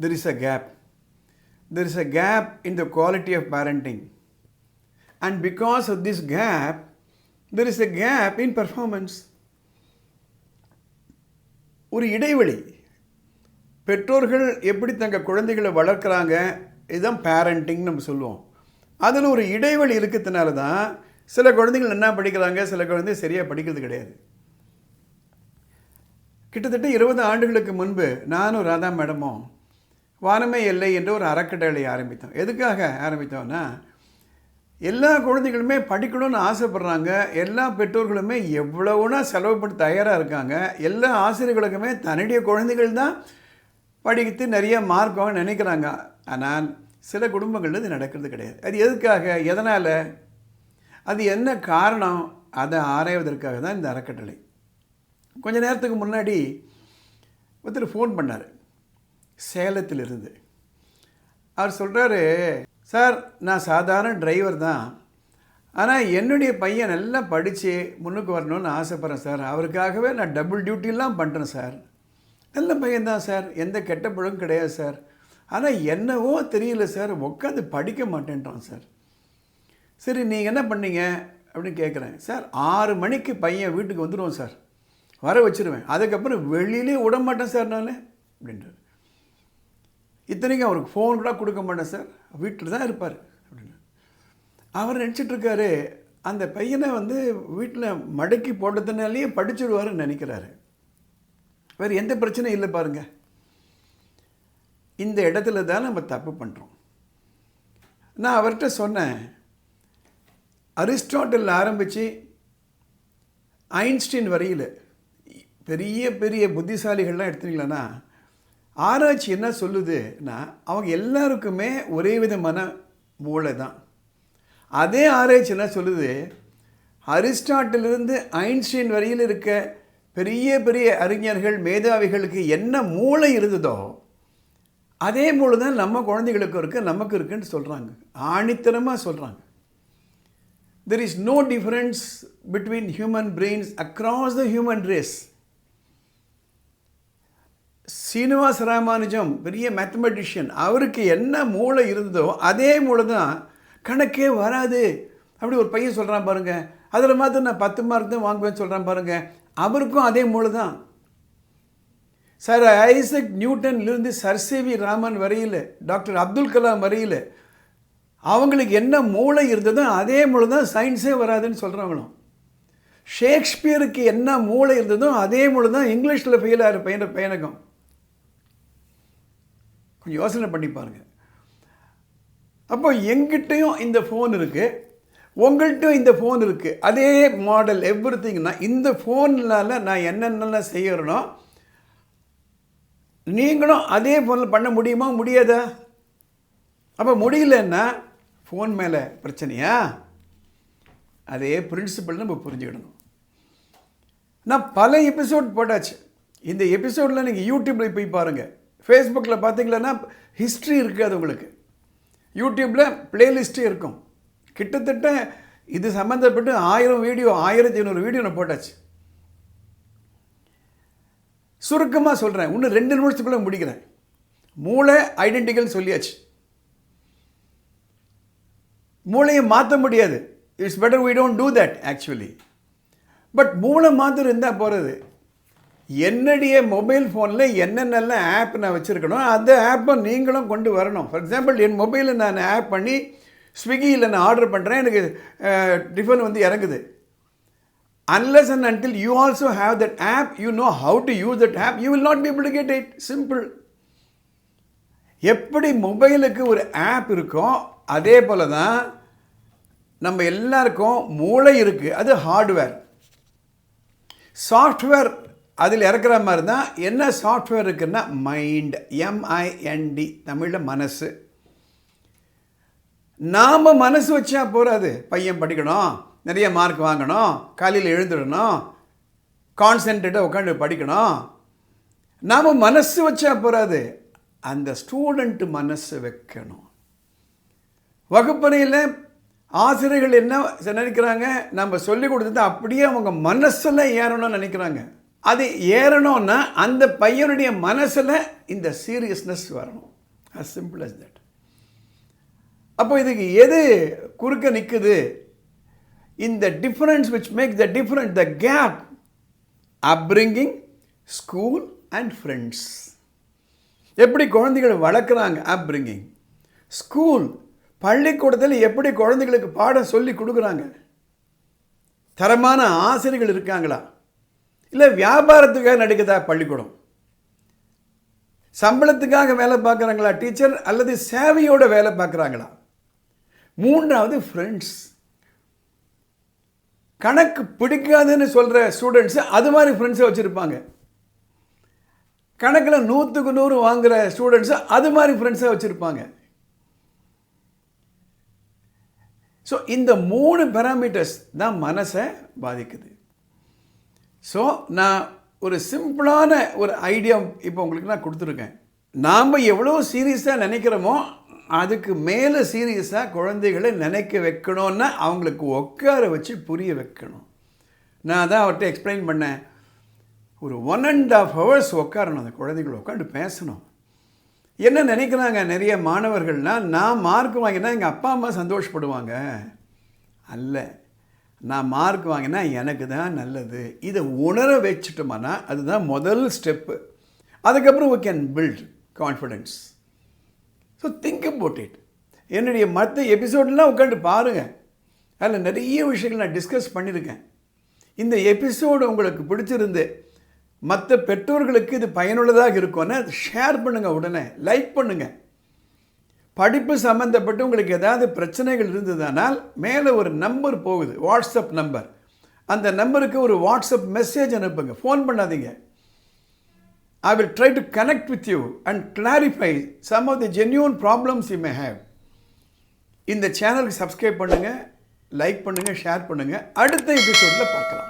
there is a gap. There is a gap in the quality of parenting. And because of this gap, there is a gap in performance. ஒரு இடைவெளி பெற்றோர்கள் எப்படி தங்கள் குழந்தைகளை வளர்க்குறாங்க இதுதான் பேரண்டிங் நம்ம சொல்லுவோம் அதில் ஒரு இடைவெளி இருக்கிறதுனால தான் சில குழந்தைகள் என்ன படிக்கிறாங்க சில குழந்தை சரியாக படிக்கிறது கிடையாது கிட்டத்தட்ட இருபது ஆண்டுகளுக்கு முன்பு நானும் ராதா மேடமும் வானமே எல்லை என்று ஒரு அறக்கட்டளை ஆரம்பித்தோம் எதுக்காக ஆரம்பித்தோம்னா எல்லா குழந்தைகளுமே படிக்கணும்னு ஆசைப்பட்றாங்க. எல்லா பெற்றோர்களுமே எவ்வளவுனா செலவு தயாராக இருக்காங்க. எல்லா ஆசிரியர்களுக்குமே தன்னுடைய குழந்தைகள் தான் படித்து நிறைய மார்க்கம் நினைக்கிறாங்க. ஆனால் சில குடும்பங்களில் இது நடக்கிறது கிடையாது. அது எதுக்காக? எதனால்? அது என்ன காரணம்? அதை ஆராய்வதற்காக தான் இந்த அறக்கட்டளை. கொஞ்ச நேரத்துக்கு முன்னாடி ஒருத்தர் ஃபோன் பண்ணார். சேலத்திலிருந்து. அவர் சொல்கிறாரு சார் நான் சாதாரண டிரைவர் தான். ஆனால் என்னுடைய பையன் நல்லா படித்து முன்னுக்கு வரணும்னு ஆசைப்பட்றேன் சார். அவருக்காகவே நான் டபுள் டியூட்டிலாம் பண்ணுறேன் சார். நல்ல பையன்தான் சார். எந்த கெட்ட பழம் கிடையாது சார். ஆனால் என்னவோ தெரியல சார். உட்காந்து படிக்க மாட்டேன்றான் சார். சரி நீங்கள் என்ன பண்ணீங்க? அப்படின்னு கேட்குறேன் சார் ஆறு மணிக்கு பையன் வீட்டுக்கு வந்துடுவோம் சார். வர வச்சுருவேன். அதுக்கப்புறம் வெளியிலே விட மாட்டேன் சார் நான். அப்படின்றார். இத்தனைக்கும் அவருக்கு ஃபோன் கூட கொடுக்க மாட்டேன் சார் வீட்டில் தான் இருப்பார். அப்படின்னு. அவர் நினச்சிட்ருக்காரு அந்த பையனை வந்து வீட்டில் மடக்கி போட்டதுனாலேயே படிச்சிடுவாருன்னு நினைக்கிறாரு. வேறு எந்த பிரச்சனையும் இல்லை பாருங்கள் இந்த இடத்துல தான் நம்ம தப்பு பண்ணுறோம் நான் அவர்கிட்ட சொன்னேன் அரிஸ்டாட்டில் ஆரம்பித்து ஐன்ஸ்டீன் வரையில் பெரிய பெரிய புத்திசாலிகள்லாம் எடுத்தீங்களன்னா ஆராய்ச்சி என்ன சொல்லுதுன்னா அவங்க எல்லாருக்குமே ஒரே விதமான மூளை தான். அதே ஆராய்ச்சி என்ன சொல்லுது? அரிஸ்டாட்டிலிருந்து ஐன்ஸ்டீன் வரையில் இருக்க பெரிய பெரிய அறிஞர்கள் மேதாவிகளுக்கு என்ன மூளை இருந்ததோ அதே மூளை தான் நம்ம குழந்தைகளுக்கு இருக்குது நமக்கு இருக்குன்னு சொல்கிறாங்க ஆணித்தனமாக சொல்கிறாங்க there is no difference between human brains across the human race Srinivasa Ramanujan பெரிய மேத்தமெட்டிஷியன் அவருக்கு என்ன மூளை இருந்ததோ அதே மூளை தான் கணக்கே வராது. அப்படி ஒரு பையன் சொல்கிறான் பாருங்கள் அதில் மாத்திரம் நான் பத்து மார்க் தான் வாங்குவேன்னு சொல்கிறான் பாருங்கள் அவருக்கும் அதே மூளை தான் சார் ஐசக் நியூட்டன்லேருந்து சர்சேவி ராமன் வரையில் டாக்டர் அப்துல் கலாம் வரையில் அவங்களுக்கு என்ன மூளை இருந்ததோ அதே மூளை தான் சயின்ஸே வராதுன்னு சொல்கிறவங்களும் ஷேக்ஸ்பியருக்கு என்ன மூளை இருந்ததோ அதே மூளை தான் இங்கிலீஷில் ஃபெயில் ஆகிற பையன பையனகம் கொஞ்சம் யோசனை பண்ணி பாருங்கள் அப்போ எங்கிட்டையும் இந்த ஃபோன் இருக்குது உங்கள்கிட்டும் இந்த ஃபோன் இருக்குது அதே மாடல் எவ்ரி திங்னா இந்த ஃபோன்னால் நான் என்னென்னலாம் செய்யறனோ நீங்களும் அதே ஃபோனில் பண்ண முடியுமா முடியாதா? அப்போ முடியலன்னா ஃபோன் மேலே பிரச்சனையா? அதே பிரின்சிபல் நம்ம புரிஞ்சுக்கிடணும். நான் பல எபிசோட் போட்டாச்சு. இந்த எபிசோடில் நீங்கள் யூடியூப்பில் போய் பாருங்கள் ஃபேஸ்புக்கில் பார்த்தீங்களன்னா ஹிஸ்ட்ரி இருக்காது உங்களுக்கு. யூடியூப்பில் பிளேலிஸ்ட்டே இருக்கும். கிட்டத்தட்ட இது சம்மந்தப்பட்டு ஆயிரம் வீடியோ ஆயிரத்தி ஐநூறு வீடியோ நான் போட்டாச்சு. சுருக்கமாக சொல்கிறேன் இன்னும் ரெண்டு நிமிஷத்துக்குள்ளே முடிக்கிறேன். மூளை ஐடென்டிக்கல் சொல்லியாச்சு. மூளையை மாற்ற முடியாது. It's better we don't do that actually but மூளை மாத்திரம் இருந்தால் போகிறது என்னுடைய மொபைல் ஃபோனில் என்னென்னலாம் ஆப் நான் வச்சுருக்கணும் அந்த ஆப்பை நீங்களும் கொண்டு வரணும். ஃபார் எக்ஸாம்பிள் என் மொபைலில் நான் ஆப் பண்ணி ஸ்விக்கியில் நான் ஆர்டர் பண்ணுறேன் எனக்கு டிஃபன் வந்து இறங்குது. Unless and until you also have that app you know how to use that app you will not be able to get it simple எப்படி மொபைலுக்கு ஒரு ஆப் இருக்கோ அதே போல தான் நம்ம எல்லாருக்கும் மூளை இருக்குது அது ஹார்ட்வேர் சாஃப்ட்வேர் அதில் இறக்குற மாதிரி தான் என்ன சாஃப்ட்வேர் இருக்குன்னா மைண்ட் எம்ஐஎன்டி தமிழில் மனசு. நாம் மனசு வச்சா போகாது பையன் படிக்கணும் நிறைய மார்க் வாங்கணும் காலையில் எழுந்துடணும் கான்சென்ட்ரேட்டாக உட்காந்து படிக்கணும். நாம் மனசு வச்சா போகாது அந்த ஸ்டூடெண்ட்டு மனசு வைக்கணும். வகுப்பறையில் ஆசிரியர்கள் என்ன நினைக்கிறாங்க? நம்ம சொல்லிக் கொடுத்தது அப்படியே அவங்க மனசில் ஏறணும்னு நினைக்கிறாங்க. அது ஏறணும்னா அந்த பையனுடைய மனசில் இந்த சீரியஸ்னஸ் வரணும். அஸ் சிம்பிள் அஸ் தட் அப்போ இதுக்கு எது குறுக்க நிற்குது இந்த difference which make the different the gap upbringing school and friends எப்படி குழந்தைகளை வளர்க்குறாங்க? அப்ரிங்கிங் ஸ்கூல் பள்ளிக்கூடத்தில் எப்படி குழந்தைகளுக்கு பாடம் சொல்லி கொடுக்குறாங்க? தரமான ஆசிரியர்கள் இருக்காங்களா? இல்லை வியாபாரத்துக்காக நடிக்குதா பள்ளிக்கூடம்? சம்பளத்துக்காக வேலை பார்க்குறாங்களா டீச்சர் அல்லது சேவையோட வேலை பார்க்குறாங்களா? மூன்றாவது ஃப்ரெண்ட்ஸ் கணக்கு பிடிக்காதுன்னு சொல்கிற ஸ்டூடெண்ட்ஸு அது மாதிரி ஃப்ரெண்ட்ஸை வச்சுருப்பாங்க. கணக்கில் நூற்றுக்கு நூறு வாங்குகிற ஸ்டூடெண்ட்ஸு அது மாதிரி ஃப்ரெண்ட்ஸை வச்சுருப்பாங்க. ஸோ இந்த மூணு பேராமீட்டர்ஸ் தான் மனசை பாதிக்குது. ஸோ நான் ஒரு சிம்பிளான ஒரு ஐடியா இப்போ உங்களுக்கு நான் கொடுத்துருக்கேன். நாம் எவ்வளோ சீரியஸாக நினைக்கிறோமோ அதுக்கு மேலே சீரியஸாக குழந்தைகளை நினைக்க வைக்கணும்னா அவங்களுக்கு உட்கார வச்சு புரிய வைக்கணும். நான் தான் அவர்கிட்ட எக்ஸ்பிளைன் பண்ணேன். ஒரு ஒன் அண்ட் ஆஃப் ஹவர்ஸ் உட்காரணும் அந்த குழந்தைகளை உட்காந்து பேசணும். என்ன நினைக்கிறாங்க? நிறைய மாணவர்கள்னால் நான் மார்க் வாங்கினா எங்கள் அப்பா அம்மா சந்தோஷப்படுவாங்க. அல்ல. நான் மார்க் வாங்கினா எனக்கு தான் நல்லது. இதை உணர வச்சுட்டோம்னா அதுதான் முதல் ஸ்டெப்பு அதுக்கப்புறம் we can build confidence so think about it என்னுடைய மற்ற எபிசோடெலாம் உட்காந்து பாருங்கள் அதில் நிறைய விஷயங்கள் நான் டிஸ்கஸ் பண்ணியிருக்கேன். இந்த எபிசோடு உங்களுக்கு பிடிச்சிருந்து மற்ற பெற்றோர்களுக்கு இது பயனுள்ளதாக இருக்கும்னா ஷேர் பண்ணுங்கள் உடனே. லைக் பண்ணுங்கள் படிப்பு சம்மந்தப்பட்டு உங்களுக்கு ஏதாவது பிரச்சனைகள் இருந்ததானால் மேலே ஒரு நம்பர் போகுது வாட்ஸ்அப் நம்பர். அந்த நம்பருக்கு ஒரு வாட்ஸ்அப் மெசேஜ் அனுப்புங்க ஃபோன் பண்ணாதீங்க. I will try to connect with you and clarify some of the genuine problems you may have இந்த சேனலுக்கு சப்ஸ்கிரைப் பண்ணுங்கள் லைக் பண்ணுங்கள் ஷேர் பண்ணுங்கள் அடுத்த எபிசோடில் பார்க்கலாம்.